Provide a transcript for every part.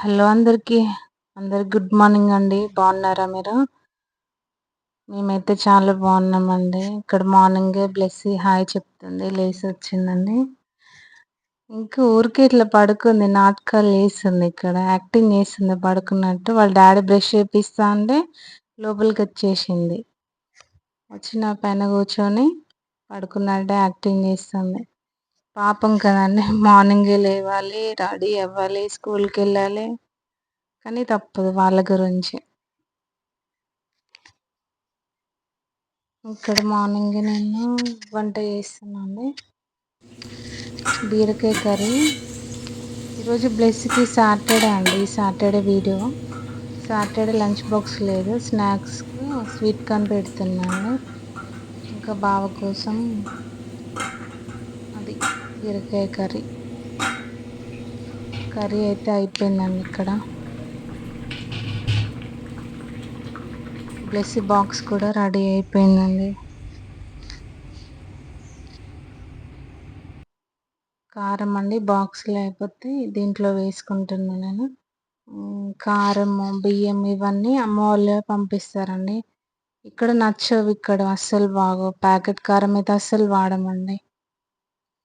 Hello అందరికి. అందరికి good morning అండి. బాగున్నారా మీరు? మేమైతే చాలా బాగున్నామండి. ఇక్కడ మార్నింగ్ బ్లెస్సి హాయ్ చెప్తుంది. లేసి వచ్చిందండి. ఇంకా ఊరికే ఇట్లా పడుకుంది. నాటకాలు లేస్తుంది ఇక్కడ. యాక్టింగ్ చేస్తుంది పడుకున్నట్టు. వాళ్ళ డాడీ బ్రష్ చేపిస్తా అంటే లోపలికి వచ్చేసింది. వచ్చి నా పైన కూర్చొని పడుకున్నట్టే యాక్టింగ్ చేస్తుంది. పాపం కదండి. మార్నింగే లేవాలి రెడీ అవ్వాలి స్కూల్కి వెళ్ళాలి. కానీ తప్పదు వాళ్ళ గురించి. ఇక్కడ మార్నింగ్ నేను వంట చేస్తున్నాను బీరకాయ కర్రీ. ఈరోజు బ్లెస్కి సాటర్డే అండి. Saturday video. Saturday lunch box లేదు. స్నాక్స్కి స్వీట్ కార్న్ పెడుతున్నాను. ఇంకా బావ కోసం బీరకాయ కర్రీ. కర్రీ అయితే అయిపోయిందండి ఇక్కడ. ప్లస్ బాక్స్ కూడా రెడీ అయిపోయిందండి. కారం అండి బాక్స్ లేకపోతే దీంట్లో వేసుకుంటున్నాను నేను. కారం బియ్యం ఇవన్నీ అమ్మ వాళ్ళే పంపిస్తారండి. ఇక్కడ నచ్చవు ఇక్కడ అస్సలు బాగో ప్యాకెట్ కారం అయితే అస్సలు వాడమండి.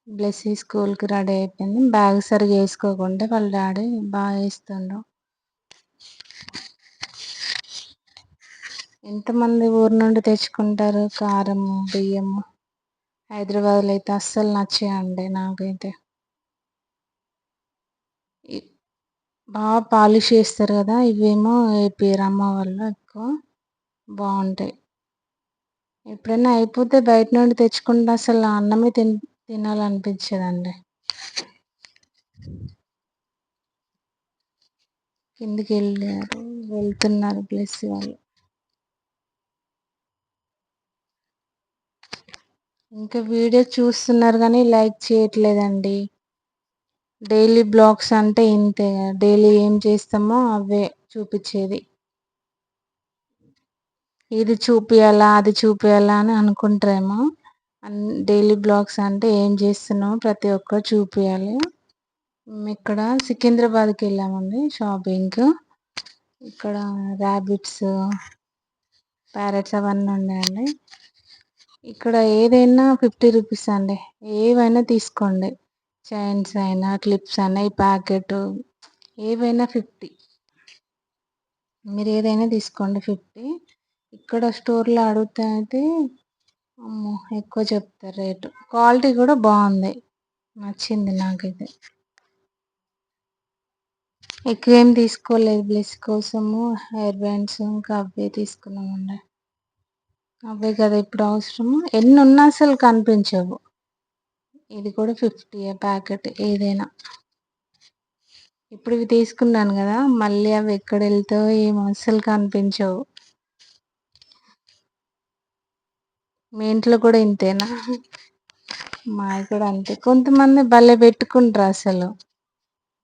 బ్లెస్సీ స్కూల్కి రెడీ అయిపోయింది. బ్యాగ్ సరిగా వేసుకోకుండా వాళ్ళ డాడీ బాగా వేస్తుండ్రు. ఎంతమంది ఊరు నుండి తెచ్చుకుంటారు? కారము బియ్యము హైదరాబాద్లో అయితే అస్సలు నచ్చాయండి నాకైతే. బాగా పాలిష్ చేస్తారు కదా ఇవేమో ఏపీ అమ్మ వాళ్ళు ఎక్కువ బాగుంటాయి. ఎప్పుడైనా అయిపోతే బయట నుండి తెచ్చుకుంటే అసలు అన్నమే తిన్ తినాలనిపించేదండి. కిందికి వెళ్ళారు వెళ్తున్నారు ప్లస్ వాళ్ళు. ఇంకా వీడియో చూస్తున్నారు కానీ లైక్ చేయట్లేదండి. డైలీ బ్లాగ్స్ అంటే ఇంతే డైలీ ఏం చేస్తామో అవే చూపించేది. ఇది చూపియాలా అది చూపియాలా అని అనుకుంటారేమో. డైలీ బ్లాగ్స్ అంటే ఏం చేస్తున్నామో ప్రతి ఒక్కరు చూపించాలి ఇక్కడ సికింద్రాబాద్కి వెళ్ళామండి షాపింగ్. ఇక్కడ ర్యాబిట్స్ ప్యారెట్స్ అవన్నీ ఉన్నాయండి. ఇక్కడ ఏదైనా ఫిఫ్టీ రూపీస్ అండి. ఏవైనా తీసుకోండి. చైన్స్ అయినా క్లిప్స్ అయినా ఈ ప్యాకెట్ ఏవైనా ఫిఫ్టీ. మీరు ఏదైనా తీసుకోండి ఫిఫ్టీ. ఇక్కడ స్టోర్లో అడిగితే అయితే అమ్మో ఎక్కువ చెప్తారు రేటు. క్వాలిటీ కూడా బాగుంది. నచ్చింది నాకైతే. ఎక్కువ ఏం తీసుకోలేదు బ్లెస్ కోసము హెయిర్ బ్యాండ్స్ ఇంకా అవే తీసుకున్నామండి. అవే కదా ఇప్పుడు అవసరము. ఎన్ని ఉన్నా అసలు కనిపించవు. ఇది కూడా ఫిఫ్టీ ప్యాకెట్ ఏదైనా. ఇప్పుడు ఇవి తీసుకున్నాను కదా మళ్ళీ అవి ఎక్కడ వెళ్తావు ఏం అసలు కనిపించవు. మీ ఇంట్లో కూడా ఇంతేనా? మావి కూడా అంతే. కొంతమంది భలే పెట్టుకుంటారు అసలు.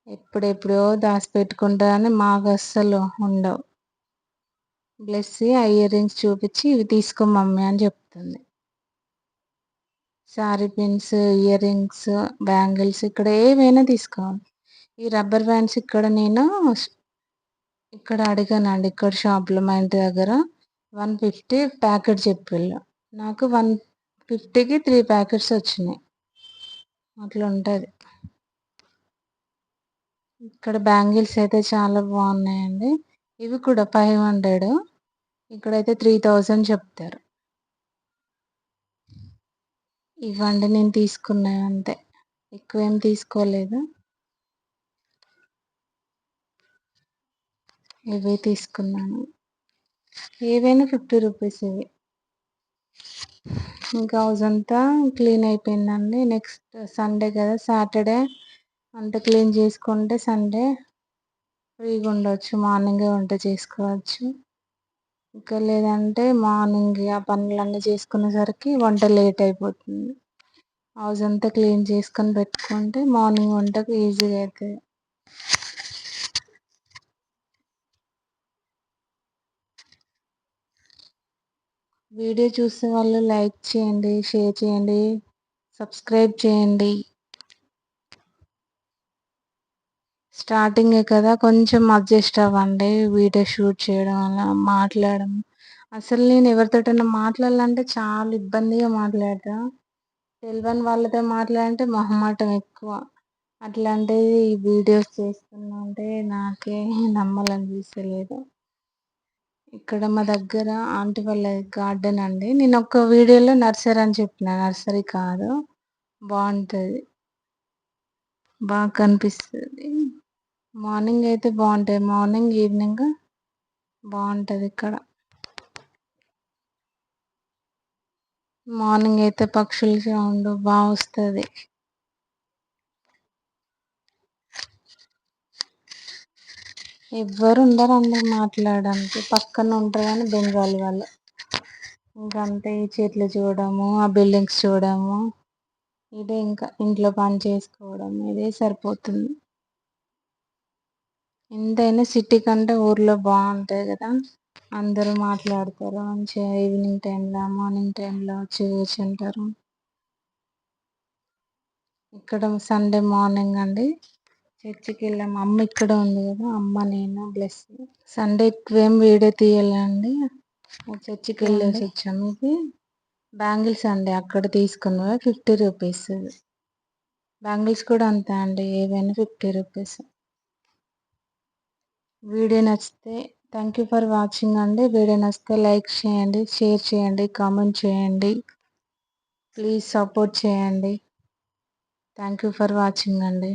ఎప్పుడెప్పుడో దాసి పెట్టుకుంటారని మాకు అస్సలు ఉండవు. బ్లెస్ ఆ ఇయర్ రింగ్స్ చూపించి ఇవి తీసుకో మమ్మీ అని చెప్తుంది. Sari pins earrings bangles ఇక్కడ ఏవైనా తీసుకోవాలి. ఈ రబ్బర్ బ్యాండ్స్ ఇక్కడ నేను ఇక్కడ అడిగానండి ఇక్కడ షాప్లో మా ఇంటి దగ్గర. వన్ ఫిఫ్టీ ప్యాకెట్ చెప్పిళ్ళు. నాకు వన్ ఫిఫ్టీకి త్రీ ప్యాకెట్స్ వచ్చినాయి. అట్లా ఉంటుంది. ఇక్కడ బ్యాంగిల్స్ అయితే చాలా బాగున్నాయండి. ఇవి కూడా ఫైవ్ హండ్రెడ్ ఇక్కడైతే త్రీ థౌజండ్ చెప్తారు. ఇవ్వండి నేను తీసుకున్నాను అంతే. ఎక్కువ ఏం తీసుకోలేదు. ఇవే తీసుకున్నాను. ఏవైనా ఫిఫ్టీ రూపీస్ ఇవి. ఇంకా హౌస్ అంతా క్లీన్ అయిపోయిందండి. నెక్స్ట్ సండే కదా సాటర్డే. అంతా క్లీన్ చేసుకుంటే సండే ఫ్రీగా ఉండవచ్చు మార్నింగే వంట చేసుకోవచ్చు. ఇంకా లేదంటే మార్నింగ్ ఆ పనులన్నీ చేసుకునేసరికి వంట లేట్ అయిపోతుంది. హౌస్ అంతా క్లీన్ చేసుకొని పెట్టుకుంటే మార్నింగ్ వంటకు ఈజీగా అవుతుంది వీడియో చూసే వాళ్ళు లైక్ చేయండి షేర్ చేయండి సబ్స్క్రైబ్ చేయండి. స్టార్టింగే కదా కొంచెం అడ్జస్ట్ అవ్వండి వీడియో షూట్ చేయడం అలా మాట్లాడడం. అసలు నేను ఎవరితోటైనా మాట్లాడాలంటే చాలా ఇబ్బందిగా మాట్లాడతా. తెల్వని వాళ్ళతో మాట్లాడంటే మొహమాటం ఎక్కువ. అట్లాంటిది ఈ వీడియోస్ చేస్తున్నా అంటే నాకే నమ్మాలనిపిస్తలేదు. ఇక్కడ మా దగ్గర ఆంటీ వాళ్ళ గార్డెన్ అండి. నేను ఒక వీడియోలో నర్సరీ అని చెప్పిన. నర్సరీ కాదు. బాగుంటుంది. బాగా కనిపిస్తుంది. మార్నింగ్ అయితే బాగుంటాయి. మార్నింగ్ ఈవినింగ్ బాగుంటుంది ఇక్కడ. మార్నింగ్ అయితే పక్షుల సౌండ్ బాగా వస్తుంది. ఎవ్వరు ఉండరండి మాట్లాడడానికి. పక్కన ఉంటారు కానీ బెంగాలీ వాళ్ళు. ఇంకంతే ఈ చెట్లు చూడము ఆ బిల్డింగ్స్ చూడము ఇదే ఇంకా ఇంట్లో పని చేసుకోవడం ఇదే సరిపోతుంది. ఎంతైనా సిటీ కంటే ఊర్లో బాగుంటాయి కదా. అందరూ మాట్లాడతారు మంచిగా ఈవినింగ్ టైంలో మార్నింగ్ టైంలో లో వచ్చి కూర్చుంటారు. ఇక్కడ సండే మార్నింగ్ అండి. చర్చికి వెళ్ళాము అమ్మ ఇక్కడ ఉంది కదా. అమ్మ నేను బ్లెస్ సండే ఎక్కువేం వీడియో తీయాలండి? చర్చికి వెళ్ళేసి వచ్చాము ఇది బ్యాంగిల్స్ అండి అక్కడ తీసుకున్నవే? ఫిఫ్టీ రూపీస్ బ్యాంగిల్స్ కూడా అంతే అండి. ఏవైనా ఫిఫ్టీ రూపీస్. వీడియో నచ్చితే థ్యాంక్ యూ ఫర్ వాచింగ్ అండి. వీడియో నచ్చితే లైక్ చేయండి షేర్ చేయండి కామెంట్ చేయండి. ప్లీజ్ సపోర్ట్ చేయండి. థ్యాంక్ యూ ఫర్ వాచింగ్ అండి.